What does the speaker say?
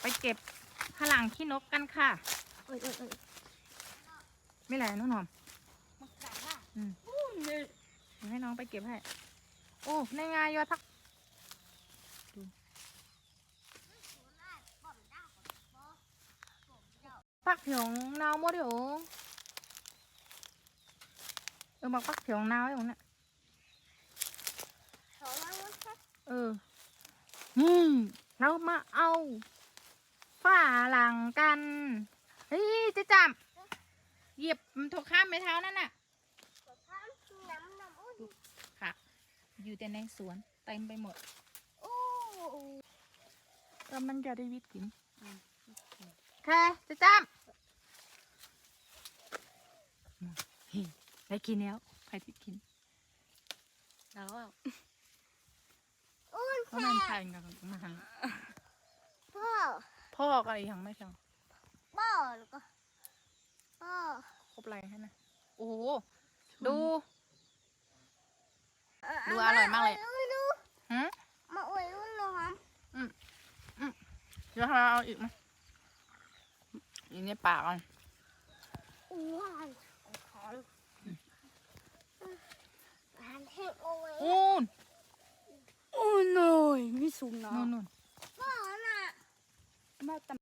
ไปเก็บผลังขี้นกกันค่ะเอ้ยเอ้ยเอ้ยไม่ไรน้องหนอมมากัดค่ะอืมอู้เนี่ยเดี๋ยวให้น้องไปเก็บให้ โอ้ในไงยอดพักพักเถียงนาวหมดเดี๋ยวเออมาพักเถียงนาวไอ้ของเนี่ยขอมาว่าค่ะเออนี่เรามาเอาฝ้า หลังกัน เฮ้ยเจะจำเหยียบมันถูกข้ามไปเท้านั่นน่ะขอข้ามน้ำน้ำอุ้ยค่ะ อยู่แต่ในสวนเต็มไปหมดโอ้แล้วมันจะได้วิตกินแค่เจะจำเฮ้ยได้กินแล้วใครที่กิน แล้วอะเพราะมันใครกันมาหันพ่อ พ่อก็อะไรยังไม่ฟังพ่อแล้วก็พ่อครบอะไรให้นะโอ้โหดูเาดูอร่อยมากเลยดูดูหืมมาอวยรุ่นเหรอครับเดี๋ยวเราเอาอีกไหมอีกในปากอะว้าวของอาหารแห้งโอ้ยอู้นโอ้ยหน่อยไม่สูงนะนู่น about the